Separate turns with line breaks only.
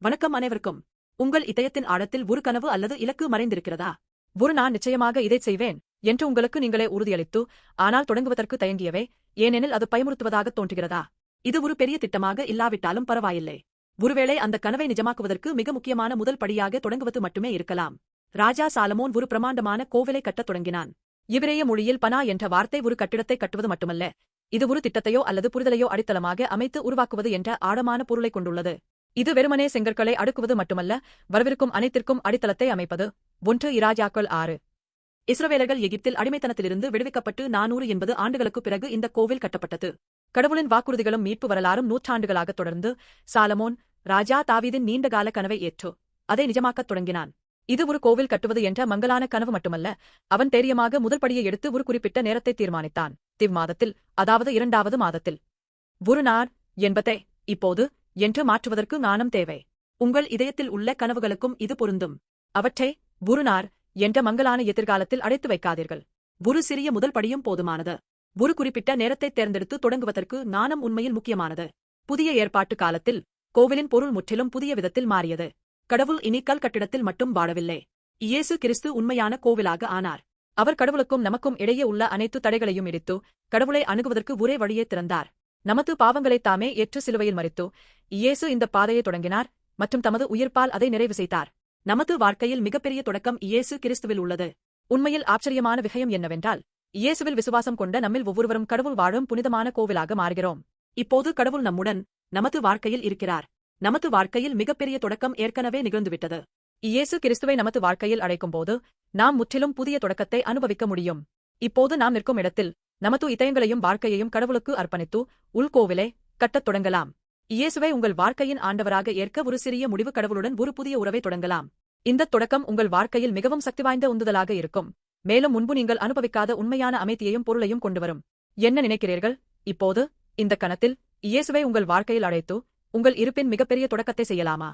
வணக்கம் அனைவருக்கும். உங்கள் இதயத்தின் ஆழத்தில் ஒரு கனவு அல்லது இலக்கு மறைந்திருக்கிறதா? ஒரு நான் நிச்சயமாக இதைச் செய்வேன் என்று உங்களுக்கு நீங்களே உறுதியளித்து ஆனால் தொடங்குவதற்கு தயங்கியவை ஏனெனில் அது பயமுறுத்துவதாக தோன்றுகிறதா? இது ஒரு பெரிய திட்டமாக இல்லாவிட்டாலும் பரவாயில்லை. ஒருவேளை அந்த கனவை நிஜமாக்குவதற்கு மிக முக்கியமான முதல் படியாக தொடங்குவது மட்டுமே இருக்கலாம். ராஜா சாலமோன் ஒரு பிரமாண்டமான கோவிலை கட்டத் தொடங்கினான். இவரேய மொழியில் பனா என்ற வார்த்தை ஒரு கட்டிடத்தை கட்டுவது மட்டுமல்ல இது ஒரு திட்டத்தையோ அல்லது புரிதலையோ அடித்தளமாக அமைத்து உருவாக்குவது என்ற ஆழமான பொருளைக் கொண்டுள்ளது. இது வெறுமனே செங்கற்களை அடுக்குவது மட்டுமல்ல வரவிருக்கும் அனைத்திற்கும் அடித்தளத்தை அமைப்பது. ஒன்று இராஜாக்கள் ஆறு. இஸ்ரவேலர்கள் எகிப்தில் அடிமைத்தனத்திலிருந்து விடுவிக்கப்பட்டு நானூறு என்பது ஆண்டுகளுக்குப் பிறகு இந்த கோவில் கட்டப்பட்டது. கடவுளின் வாக்குறுதிகளும் மீட்பு வரலாறும் நூற்றாண்டுகளாக தொடர்ந்து சாலமோன் ராஜா தாவீதின் நீண்டகால கனவை ஏற்று அதை நிஜமாக்கத் தொடங்கினான். இது ஒரு கோவில் கட்டுவது என்ற மங்கலான கனவு மட்டுமல்ல அவன் தைரியமாக முதல் படியை எடுத்து ஒரு குறிப்பிட்ட நேரத்தை தீர்மானித்தான். திவ் மாதத்தில் அதாவது இரண்டாவது மாதத்தில். ஒரு நார் என்பதே இப்போது என்று மாற்றுவதற்கு ஞானம் தேவை. உங்கள் இதயத்தில் உள்ள கனவுகளுக்கும் இது பொருந்தும். அவற்றை குருநார் என்ற மங்கலான எதிர்காலத்தில் அடைத்து வைக்காதீர்கள். ஒரு சிறிய முதல் படியும் போதுமானது. ஒரு குறிப்பிட்ட நேரத்தை தேர்ந்தெடுத்து தொடங்குவதற்கு ஞானம் உண்மையில் முக்கியமானது. புதிய ஏற்பாட்டு காலத்தில் கோவிலின் பொருள் முற்றிலும் புதிய விதத்தில் மாறியது. கடவுள் இனி கல் கட்டிடத்தில் மட்டும் வாழவில்லை. இயேசு கிறிஸ்து உண்மையான கோவிலாக ஆனார். அவர் கடவுளுக்கும் நமக்கும் இடையே உள்ள அனைத்து தடைகளையும் இடித்து கடவுளை அணுகுவதற்கு ஒரே வழியே திறந்தார். நமது பாவங்களைத் தாமே ஏற்று சிலுவையில் மறித்து. இயேசு இந்த பாதையை தொடங்கினார் மற்றும் தமது உயிர்ப்பால் அதை நிறைவு செய்தார். நமது வாழ்க்கையில் மிகப்பெரிய தொடக்கம் இயேசு கிறிஸ்துவில் உள்ளது. உண்மையில் ஆச்சரியமான விஷயம் என்னவென்றால் இயேசுவில் விசுவாசம் கொண்ட நம்மில் ஒவ்வொருவரும் கடவுள் வாழும் புனிதமான கோவிலாக மாறுகிறோம். இப்போது கடவுள் நம்முடன் நமது வாழ்க்கையில் இருக்கிறார். நமது வாழ்க்கையில் மிகப்பெரிய தொடக்கம் ஏற்கனவே நிகழ்ந்துவிட்டது. இயேசு கிறிஸ்துவை நமது வாழ்க்கையில் அழைக்கும்போது நாம் முற்றிலும் புதிய தொடக்கத்தை அனுபவிக்க முடியும். இப்போது நாம் நிற்கும் இடத்தில் நமது இதயங்களையும் வாழ்க்கையையும் கடவுளுக்கு அர்ப்பணித்து உள்கோவிலை கட்டத் தொடங்கலாம். இயேசுவை உங்கள் வாழ்க்கையின் ஆண்டவராக ஏற்க ஒரு சிறிய முடிவு கடவுளுடன் ஒரு புதிய உறவை தொடங்கலாம். இந்த தொடக்கம் உங்கள் வாழ்க்கையில் மிகவும் சக்தி வாய்ந்த உந்துதலாக இருக்கும். மேலும் முன்பு நீங்கள் அனுபவிக்காத உண்மையான அமைதியையும் பொருளையும் கொண்டுவரும். என்ன நினைக்கிறீர்கள்? இப்போது இந்த கணத்தில் இயேசுவை உங்கள் வாழ்க்கையில் அழைத்து உங்கள் இருப்பின் மிகப்பெரிய தொடக்கத்தை செய்யலாமா?